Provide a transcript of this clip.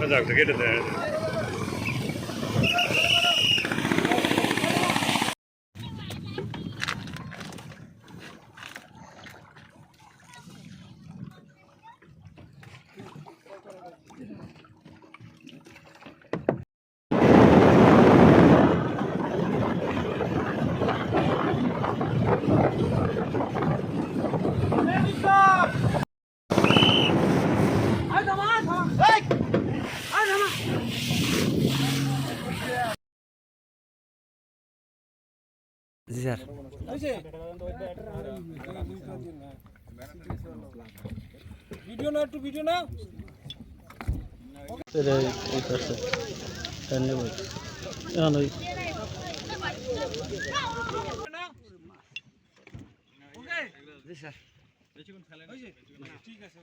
अपने तक कहते জি স্যার। ভিডিও না একটু ভিডিও না ধন্যবাদ ঠিক আছে।